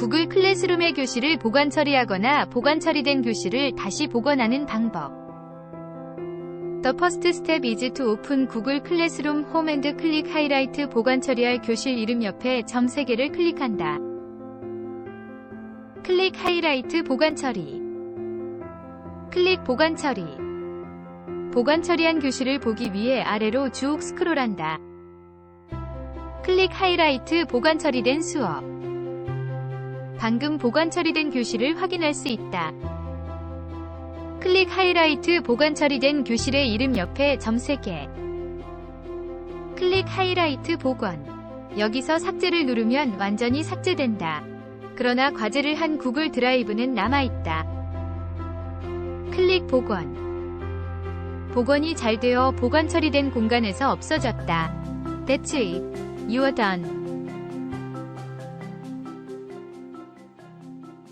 구글 클래스룸의 교실을 보관 처리하거나 보관 처리된 교실을 다시 복원하는 방법. The first step is to open Google Classroom Home and 클릭 하이라이트 보관 처리할 교실 이름 옆에 점 3개를 클릭한다. 클릭 하이라이트 보관 처리. 클릭 보관 처리. 보관 처리한 교실을 보기 위해 아래로 쭉 스크롤한다. 클릭 하이라이트 보관 처리된 수업. 방금 보관 처리된 교실을 확인할 수 있다. 클릭 하이라이트 보관 처리된 교실의 이름 옆에 점 3개. 클릭 하이라이트 복원. 여기서 삭제를 누르면 완전히 삭제된다. 그러나 과제를 한 구글 드라이브는 남아있다. 클릭 복원. 복원이 잘 되어 보관 처리된 공간에서 없어졌다. That's it. You are done.